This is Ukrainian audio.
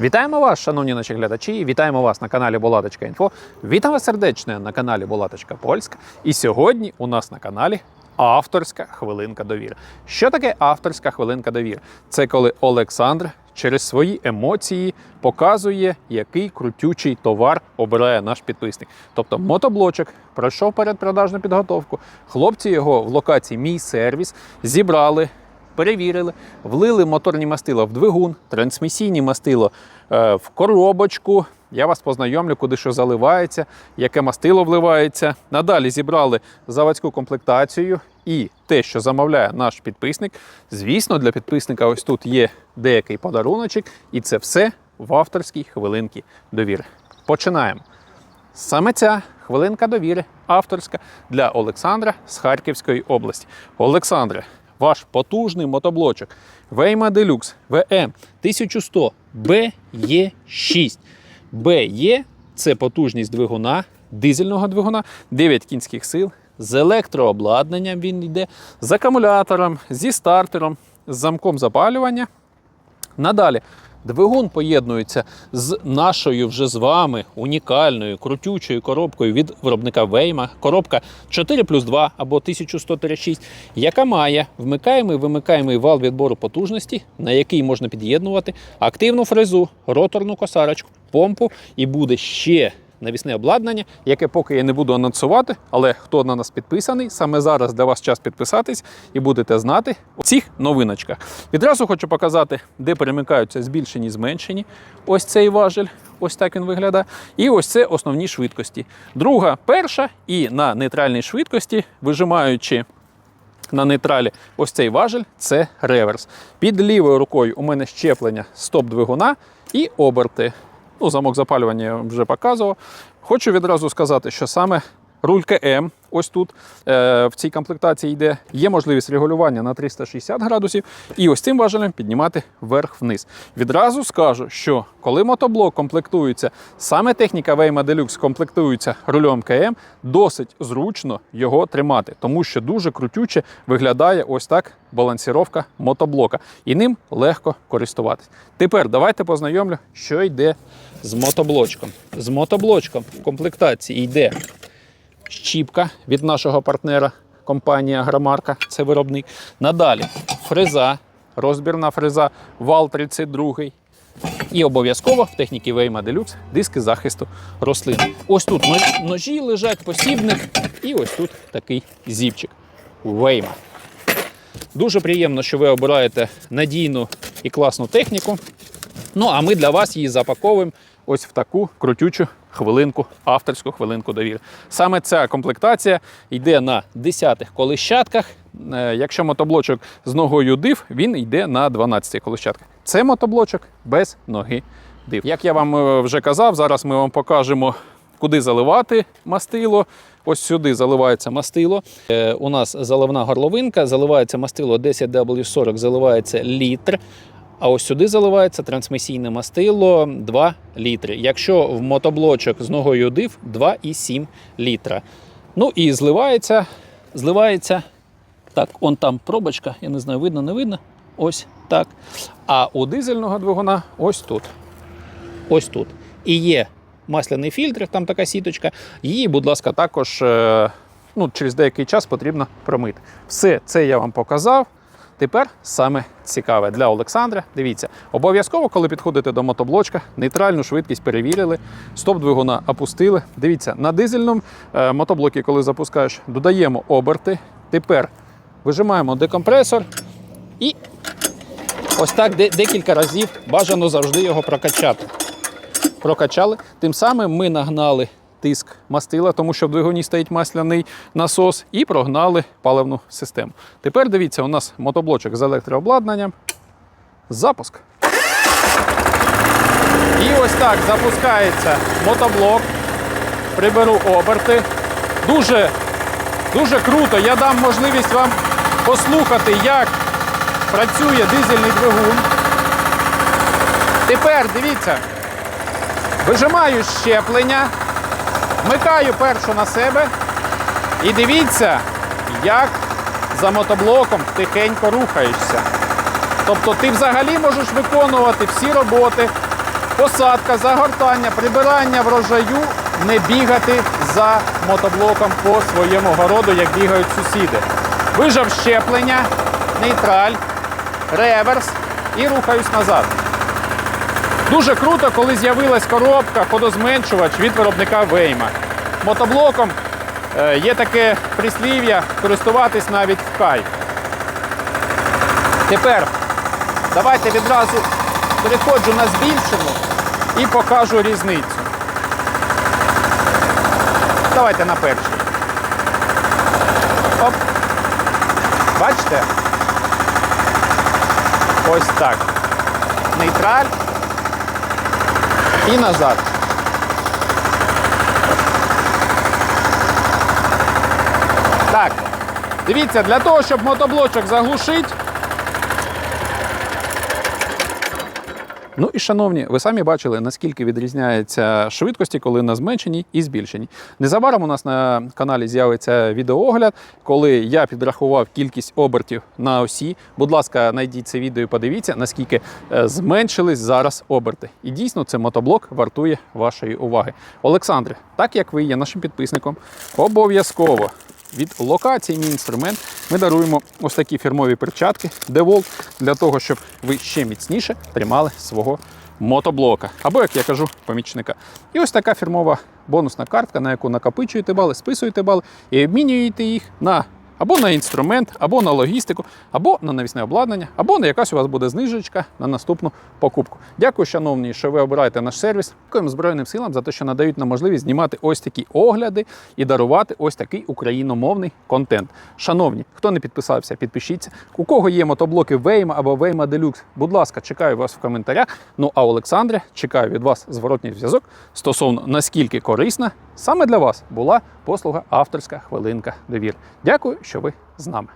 Вітаємо вас, шановні наші глядачі. Вітаємо вас на каналі Булаточка Інфо. Вітаю вас на каналі Булаточка Польська. І сьогодні у нас на каналі авторська хвилинка довіри. Що таке авторська хвилинка довіри? Це коли Олександр через свої емоції показує, який крутючий товар обирає наш підписник. Тобто мотоблочок пройшов передпродажну підготовку. Хлопці його в локації Мій сервіс зібрали перевірили, влили моторні мастила в двигун, трансмісійні мастило е, в коробочку. Я вас познайомлю, куди що заливається, яке мастило вливається. Надалі зібрали заводську комплектацію і те, що замовляє наш підписник. Звісно, для підписника ось тут є деякий подаруночок, і це все в авторській хвилинці довіри. Починаємо. Саме ця хвилинка довіри авторська для Олександра з Харківської області. Олександре, ваш потужний мотоблочок Вейма Deluxe VM 1100 BE6. BE – це потужність двигуна, дизельного двигуна, 9 кінських сил. З електрообладнанням він йде, з акумулятором, зі стартером, з замком запалювання. Надалі двигун поєднується з нашою вже з вами унікальною крутючою коробкою від виробника Вейма. Коробка 4 плюс 2 або 1106, яка має вмикаємий вимикаємий вал відбору потужності, на який можна під'єднувати активну фрезу, роторну косарочку, помпу і буде ще. Навісне обладнання, яке поки я не буду анонсувати, але хто на нас підписаний, саме зараз для вас час підписатись і будете знати у цих новиночках. Відразу хочу показати, де перемикаються збільшені, зменшені. Ось цей важель, ось так він виглядає. І ось це основні швидкості. Друга, перша і на нейтральній швидкості, вижимаючи на нейтралі ось цей важель це реверс. Під лівою рукою у мене щеплення стоп-двигуна і оберти. Ну, замок запалювання вже показував. Хочу відразу сказати, що саме руль КМ, ось тут е, в цій комплектації йде, є можливість регулювання на 360 градусів, і ось цим важелем піднімати вверх-вниз. Відразу скажу, що коли мотоблок комплектується, саме техніка Waymo Deluxe комплектується рульом КМ, досить зручно його тримати, тому що дуже крутюче виглядає ось так балансіровка мотоблока, і ним легко користуватись. Тепер давайте познайомлю, що йде з мотоблочком. З мотоблочком в комплектації йде щіпка від нашого партнера компанії Агромарка, це виробник. Надалі фреза, розбірна фреза, вал 32. І обов'язково в техніці Weyma Deluxe диски захисту рослин. Ось тут ножі лежать, посібник, і ось тут такий зіпчик. Weyma. Дуже приємно, що ви обираєте надійну і класну техніку. Ну, а ми для вас її запаковуємо ось в таку крутючу хвилинку, авторську хвилинку довіри. Саме ця комплектація йде на 10-х колищатках. Е, Якщо мотоблочок з ногою див, він йде на 12 колищатках. Це мотоблочок без ноги див. Як я вам е, вже казав, зараз ми вам покажемо, куди заливати мастило. Ось сюди заливається мастило. Е, у нас заливна горловинка, заливається мастило 10W40, заливається літр. А ось сюди заливається трансмісійне мастило 2 літри. Якщо в мотоблочок з ногою див 2,7 літра. Ну і зливається, зливається. Так, он там пробочка, я не знаю, видно, не видно. Ось так. А у дизельного двигуна ось тут. Ось тут. І є масляний фільтр, там така сіточка. Її, будь ласка, також е, ну, через деякий час потрібно промити. Все це я вам показав. Тепер саме цікаве для Олександра. Дивіться, обов'язково, коли підходите до мотоблочка, нейтральну швидкість перевірили, стоп двигуна опустили. Дивіться, на дизельному е, мотоблокі, коли запускаєш, додаємо оберти. Тепер вижимаємо декомпресор і ось так де- декілька разів бажано завжди його прокачати. Прокачали. Тим самим ми нагнали тиск мастила, тому що в двигуні стоїть масляний насос, і прогнали паливну систему. Тепер дивіться, у нас мотоблочок з електрообладнанням. Запуск. І ось так запускається мотоблок. Приберу оберти. Дуже, дуже круто. Я дам можливість вам послухати, як працює дизельний двигун. Тепер дивіться, вижимаю щеплення, вмикаю першу на себе і дивіться, як за мотоблоком тихенько рухаєшся. Тобто ти взагалі можеш виконувати всі роботи посадка, загортання, прибирання врожаю, не бігати за мотоблоком по своєму городу, як бігають сусіди. Вижав щеплення, нейтраль, реверс і рухаюсь назад. Дуже круто, коли з'явилась коробка ходозменшувач від виробника Вейма. Мотоблоком е, є таке прислів'я користуватись навіть в кайф. Тепер давайте відразу переходжу на збільшену і покажу різницю. Давайте на першій. Оп. Бачите? Ось так. Нейтраль і назад. Так. Дивіться, для того, щоб мотоблочок заглушити. Ну і шановні, ви самі бачили, наскільки відрізняються швидкості, коли на зменшеній і збільшеній. Незабаром у нас на каналі з'явиться відеоогляд, коли я підрахував кількість обертів на осі. Будь ласка, знайдіть це відео і подивіться, наскільки е, зменшились зараз оберти. І дійсно, це мотоблок вартує вашої уваги. Олександре, так як ви є нашим підписником, обов'язково від локації мій інструмент ми даруємо ось такі фірмові перчатки DeWalt для того, щоб ви ще міцніше тримали свого мотоблока. Або, як я кажу, помічника. І ось така фірмова бонусна картка, на яку накопичуєте бали, списуєте бали і обмінюєте їх на або на інструмент, або на логістику, або на навісне обладнання, або на якась у вас буде знижечка на наступну покупку. Дякую, шановні, що ви обираєте наш сервіс. Дякуємо Збройним силам за те, що надають нам можливість знімати ось такі огляди і дарувати ось такий україномовний контент. Шановні, хто не підписався, підпишіться. У кого є мотоблоки Вейма або Вейма Deluxe, будь ласка, чекаю вас в коментарях. Ну а Олександре, чекаю від вас зворотній зв'язок стосовно наскільки корисна саме для вас була послуга авторська хвилинка довір. Дякую, що ви з нами.